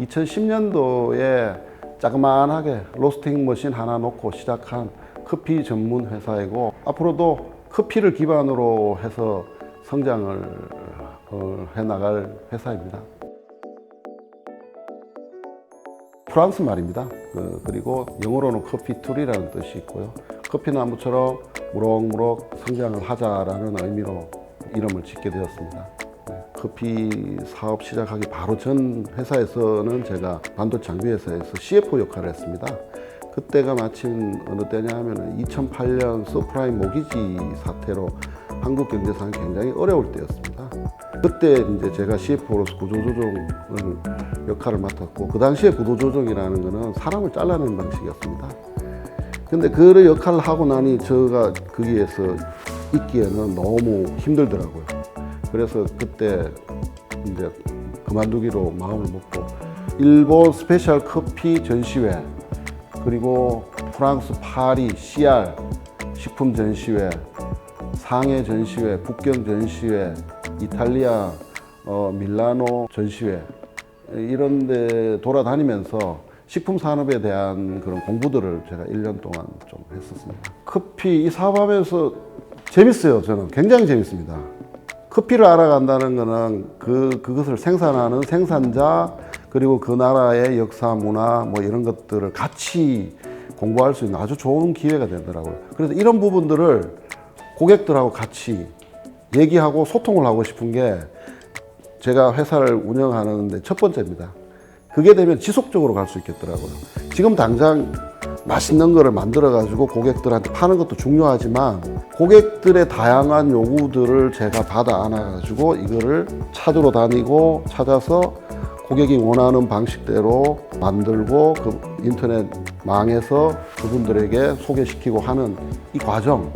2010년도에 자그만하게 로스팅 머신 하나 놓고 시작한 커피 전문 회사이고 앞으로도 커피를 기반으로 해서 성장을 어, 해나갈 회사입니다. 프랑스 말입니다. 그, 그리고 영어로는 커피 툴이라는 뜻이 있고요. 커피 나무처럼 무럭무럭 성장을 하자라는 의미로 이름을 짓게 되었습니다. 네, 커피 사업 시작하기 바로 전 회사에서는 제가 반도체 장비 회사에서 CFO 역할을 했습니다. 그때가 마침 어느 때냐 하면 2008년 서프라임 모기지 사태로 한국 경제상이 굉장히 어려울 때였습니다. 그때 이제 제가 CFO로서 구조조정을 역할을 맡았고 그 당시에 구조조정이라는 거는 사람을 잘라내는 방식이었습니다. 근데 그 역할을 하고 나니 제가 거기에서 있기에는 너무 힘들더라고요. 그래서 그때 이제 그만두기로 마음을 먹고 일본 스페셜 커피 전시회 그리고 프랑스 파리 CR 식품 전시회 상해 전시회 북경 전시회 이탈리아 어, 밀라노 전시회 이런 데 돌아다니면서 식품 산업에 대한 그런 공부들을 제가 1년 동안 좀 했었습니다. 커피 이 사업하면서 재밌어요. 저는 굉장히 재밌습니다. 커피를 알아간다는 거는 그, 그것을 생산하는 생산자 그리고 그 나라의 역사, 문화 뭐 이런 것들을 같이 공부할 수 있는 아주 좋은 기회가 되더라고요. 그래서 이런 부분들을 고객들하고 같이 얘기하고 소통을 하고 싶은 게 제가 회사를 운영하는데 첫 번째입니다. 그게 되면 지속적으로 갈 수 있겠더라고요. 지금 당장 맛있는 거를 만들어 가지고 고객들한테 파는 것도 중요하지만 고객들의 다양한 요구들을 제가 받아 안아 가지고 이거를 찾으러 다니고 찾아서 고객이 원하는 방식대로 만들고 그 인터넷 망에서 그분들에게 소개시키고 하는 이 과정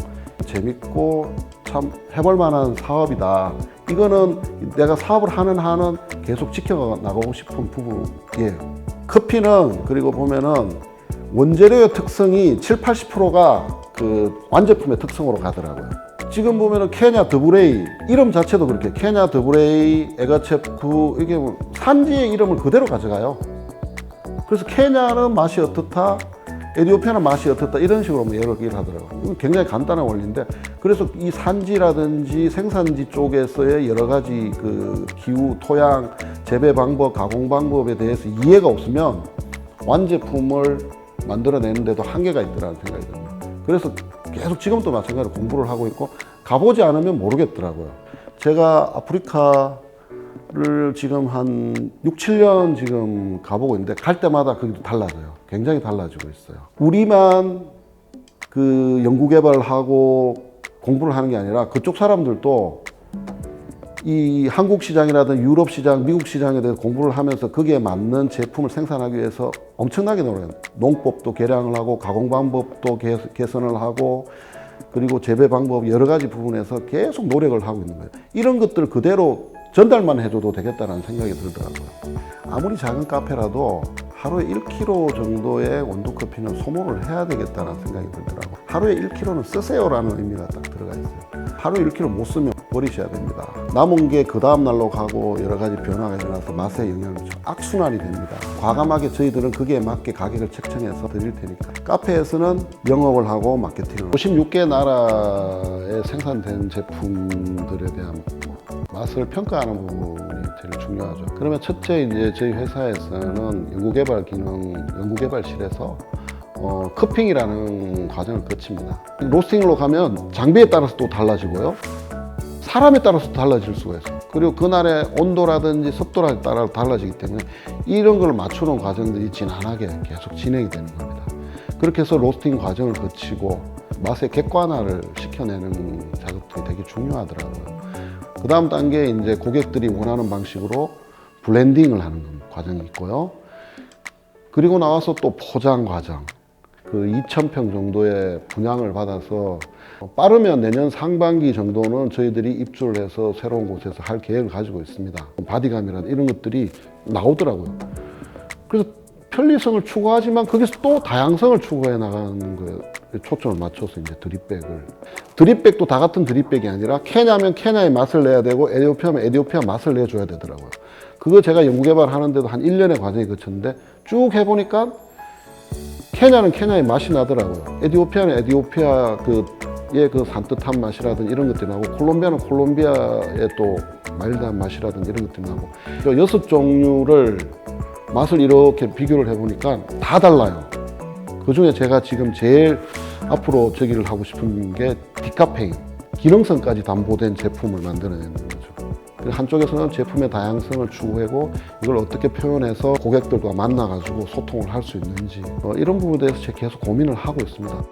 재밌고 참 해볼 만한 사업이다. 이거는 내가 사업을 하는 한은 계속 지켜나가고 싶은 부분이에요. 커피는 그리고 보면은 원재료의 특성이 7, 80%가 그 완제품의 특성으로 가더라고요. 지금 보면은 케냐 더브레이 이름 자체도 그렇게 케냐 더브레이 에가체프 이게 뭐 산지의 이름을 그대로 가져가요. 그래서 케냐는 맛이 어떻다, 에디오피아는 맛이 어떻다 이런 식으로 뭐 여러 개를 하더라고요. 굉장히 간단한 원리인데 그래서 이 산지라든지 생산지 쪽에서의 여러 가지 그 기후, 토양, 재배 방법, 가공 방법에 대해서 이해가 없으면 완제품을 만들어내는데도 한계가 있더라는 생각이 듭니다. 그래서 계속 지금도 마찬가지로 공부를 하고 있고 가보지 않으면 모르겠더라고요. 제가 아프리카를 지금 한 6, 7년 지금 가보고 있는데 갈 때마다 그게 달라져요. 굉장히 달라지고 있어요. 우리만 그 연구개발을 하고 공부를 하는 게 아니라 그쪽 사람들도 이 한국 시장이라든 유럽 시장, 미국 시장에 대해서 공부를 하면서 거기에 맞는 제품을 생산하기 위해서 엄청나게 노력해요. 농법도 개량을 하고 가공 방법도 개, 개선을 하고 그리고 재배 방법 여러 가지 부분에서 계속 노력을 하고 있는 거예요. 이런 것들 그대로 전달만 해줘도 되겠다는 생각이 들더라고요. 아무리 작은 카페라도 하루에 1kg 정도의 원두 커피는 소모를 해야 되겠다는 생각이 들더라고요. 하루에 1kg는 쓰세요라는 의미가 딱 들어가 있어요. 하루에 1kg 못 쓰면 버리셔야 됩니다. 남은 게 그 다음 날로 가고 여러 가지 변화가 일어나서 맛에 영향을 줘. 악순환이 됩니다. 과감하게 저희들은 거기에 맞게 가격을 책정해서 드릴 테니까. 카페에서는 영업을 하고 마케팅을. 56개 나라에 생산된 제품들에 대한 뭐 맛을 평가하는 부분이 제일 중요하죠. 그러면 첫째 이제 저희 회사에서는 연구개발 기능, 연구개발실에서 어, 커핑이라는 과정을 거칩니다. 로스팅으로 가면 장비에 따라서 또 달라지고요. 사람에 따라서 달라질 수가 있어요. 그리고 그날의 온도라든지 습도에 따라 달라지기 때문에 이런 걸 맞추는 과정들이 지난하게 계속 진행이 되는 겁니다. 그렇게 해서 로스팅 과정을 거치고 맛의 객관화를 시켜내는 작업들이 되게 중요하더라고요. 그 다음 단계에 이제 고객들이 원하는 방식으로 블렌딩을 하는 과정이 있고요. 그리고 나와서 또 포장 과정. 그 2,000평 정도의 분양을 받아서 빠르면 내년 상반기 정도는 저희들이 입주를 해서 새로운 곳에서 할 계획을 가지고 있습니다. 바디감이라든 이런 것들이 나오더라고요. 그래서 편리성을 추구하지만 거기서 또 다양성을 추구해 나가는 거예요. 초점을 맞춰서 이제 드립백을. 드립백도 다 같은 드립백이 아니라 케냐면 케냐의 맛을 내야 되고 에디오피아면 에디오피아 맛을 내줘야 되더라고요. 그거 제가 연구개발 하는데도 한 1년의 과정이 거쳤는데 쭉 해보니까 케냐는 케냐의 맛이 나더라고요. 에디오피아는 에디오피아 그의 그 산뜻한 맛이라든 이런 것들이 나고 콜롬비아는 콜롬비아의 또 마일드한 맛이라든 이런 것들이 나고 그 여섯 종류를 맛을 이렇게 비교를 해보니까 다 달라요. 그 중에 제가 지금 제일 앞으로 저기를 하고 싶은 게 디카페인, 기능성까지 담보된 제품을 만들어내는. 그래서 한쪽에서는 제품의 다양성을 추구하고 이걸 어떻게 표현해서 고객들과 만나가지고 소통을 할 수 있는지 어, 이런 부분에 대해서 제가 계속 고민을 하고 있습니다.